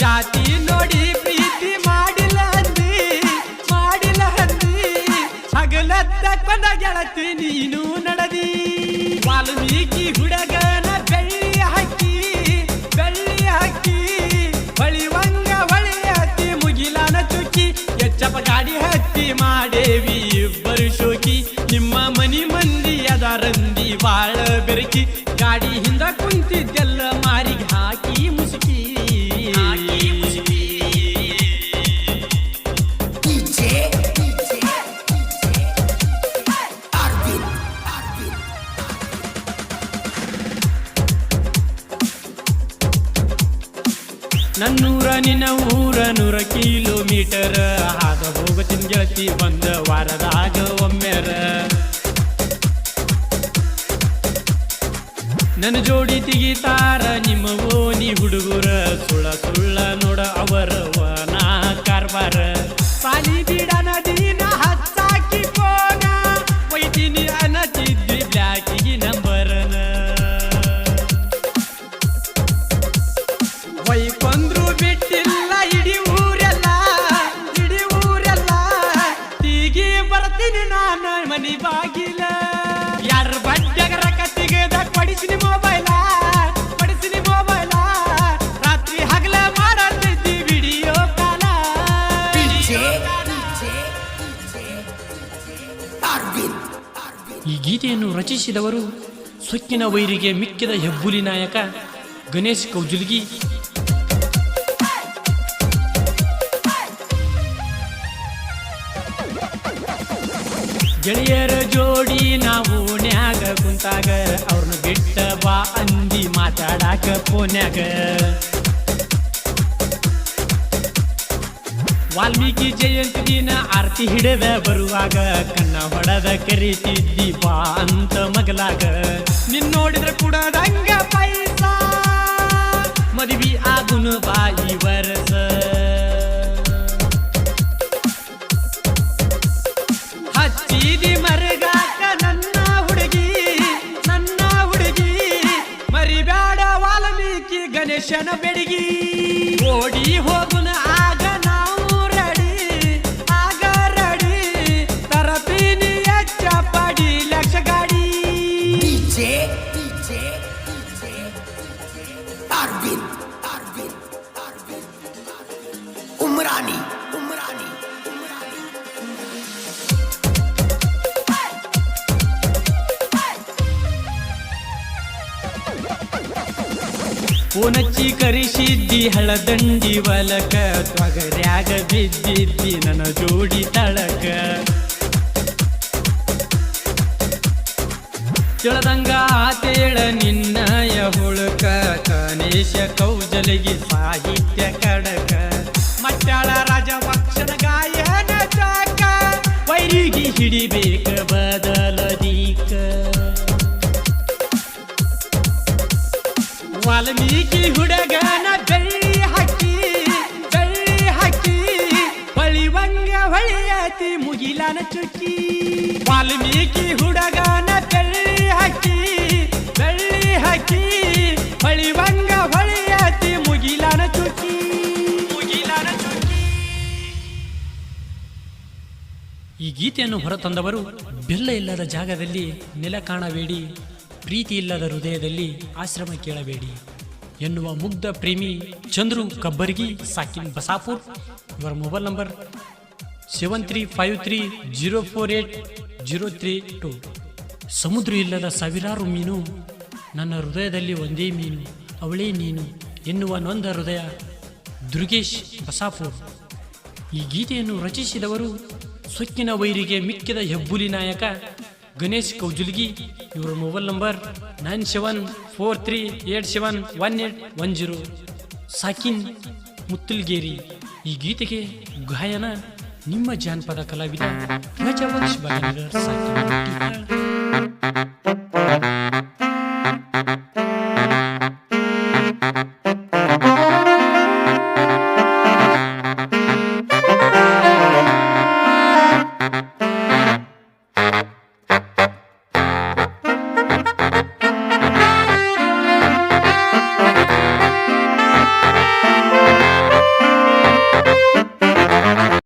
ಜಾತಿ ನೋಡಿ ಪ್ರೀತಿ ಮಾಡಿಲ್ಲ ಅಂದಿ ಮಾಡಿಲ್ಲ ಅಂದಿ. ಹಗಲತ್ತ ಕೊಂದ ಗೆಳತಿ ನೀನು ನಡದಿ. ವಾಲ್ಮೀಕಿ ಹುಡುಗನ ಬೆಳ್ಳಿ ಹಾಕಿ ಬೆಳ್ಳಿ ಹಾಕಿ ಹೊಳಿವಂಗ ಹತ್ತಿ, ಮುಗಿಲಾನ ಚುಕ್ಕಿ, ಎಚ್ಚಪ್ಪ ಗಾಡಿ ಹತ್ತಿ ಮಾಡೇವಿ ಇಬ್ಬರು ಶೋಕಿ. ನಿಮ್ಮ ಮನಿ ಮಂದಿ ಅದರಂದಿ ಬಾಳ ಬೆರಕಿ. ಗಾಡಿ ಹಿಂದ ನನ್ನೂರ ನಿನ್ನ ಊರ ನೂರ ಕಿಲೋಮೀಟರ್. ಹಾಗ ಹೋಗತಿನ್ ಗೆಳತಿ ಒಂದ ವಾರದಾಗ ಒಮ್ಮೆರ. ನನ್ನ ಜೋಡಿ ತೆಗಿತಾರ ನಿಮ್ಮ ಓನಿ ಹುಡುಗರ. ಸುಳ ಸುಳ್ಳ ನೋಡ ಅವರ ವನ ಕಾರ್ಬಾರ ಈ ಗೀತೆಯನ್ನು ರಚಿಸಿದವರು ಸೊಕ್ಕಿನ ವೈರಿಗೆ ಮಿಕ್ಕಿದ ಹೆಬ್ಬುಲಿ ನಾಯಕ ಗಣೇಶ್ ಕೌಜುಲ್ಗಿ. ಗೆಳೆಯರ ಜೋಡಿ ನಾವು ನ್ಯಾಗ ಕುಂತಾಗ ಅವ್ರನ್ನ ಬಿಟ್ಟ ಬಾ ಅಂದಿ ಮಾತಾಡಾಕ ಪೋನ್ಯಾಗ ವಾಲ್ಮೀಕಿ ಜಯಂತಿ ದಿನ ಆರತಿ ಹಿಡದ ಬರುವಾಗ, ಕಣ್ಣ ಹೊಡೆದ ಕರೀತಿದ್ದಿ ಬಾ ಅಂತ ಮಗಲಾಗ. ನಿನ್ ನೋಡಿದ್ರೆ ಕೂಡ ಪೈಸ. ಮದುವೆ ಆಗುನು ಬಾಯಿ Arvin, Arvin, Arvin. Umrani, Umrani, ಕರಿಸಿದ್ದಿ ಹಳದಂಡಿ ವಲಕ ತೊಗರ್ಯಾಗ ಬಿದ್ದಿದ್ದಿ ನನ್ನ ಜೋಡಿ ತಳಕ ತಿಳದಂಗ ಆತೇಳ ನಿನ್ನಯ ಹುಳುಕ ಗಣೇಶ ಕೌಜಲಿಗೆ ಸಾಹಿತ್ಯ ಕಡಕ. ಮಟ್ಟಾಳ ರಾಜವಕ್ಷನ ಗಾಯನ ಚಾಕ. ವೈರಿಗೆ ಹಿಡಿಬೇಕ ಬದಲದೀಕ ವಾಲ್ಮೀಕಿ ಹುಡಗನ ಬೆಳ್ಳಿ ಹಕ್ಕಿ ಬೆಳ್ಳಿ ಹಕ್ಕಿ ಹೊಳಿವಂಗ ಹೊಳಿಯತಿ ಮುಗಿಲನ ಚುಕ್ಕಿ. ವಾಲ್ಮೀಕಿ ಹುಡುಗನ ಈ ಗೀತೆಯನ್ನು ಹೊರತಂದವರು ಬೆಲ್ಲ ಇಲ್ಲದ ಜಾಗದಲ್ಲಿ ನೆಲ ಕಾಣಬೇಡಿ ಪ್ರೀತಿ ಇಲ್ಲದ ಹೃದಯದಲ್ಲಿ ಆಶ್ರಮ ಕೇಳಬೇಡಿ ಎನ್ನುವ ಮುಗ್ಧ ಪ್ರೇಮಿ ಚಂದ್ರು ಕಬ್ಬರ್ಗಿ, ಸಾಕಿನ್ ಬಸಾಪುರ್. ಇವರ mobile number seven three five three zero four eight zero three two. ಸಮುದ್ರ ಇಲ್ಲದ ಸಾವಿರಾರು ಮೀನು, ನನ್ನ ಹೃದಯದಲ್ಲಿ ಒಂದೇ ಮೀನು, ಅವಳೇ ನೀನು ಎನ್ನುವ ನೊಂದ ಹೃದಯ ದುರ್ಗೇಶ್ ಬಸಾಪುರ್. ಈ ಗೀತೆಯನ್ನು ರಚಿಸಿದವರು ಸೊಕ್ಕಿನ ವೈರಿಗೆ ಮಿಕ್ಕಿದ ಹೆಬ್ಬುಲಿ ನಾಯಕ ಗಣೇಶ್ ಕೌಜುಲ್ಗಿ. ಇವರ mobile number nine seven four three eight seven one eight one zero. ಸಾಕಿನ್ Muttalgeri. ಈ ಗೀತೆಗೆ ಗಾಯನ ನಿಮ್ಮ ಜಾನಪದ ಕಲಾವಿದ ಸಾಕಿನ್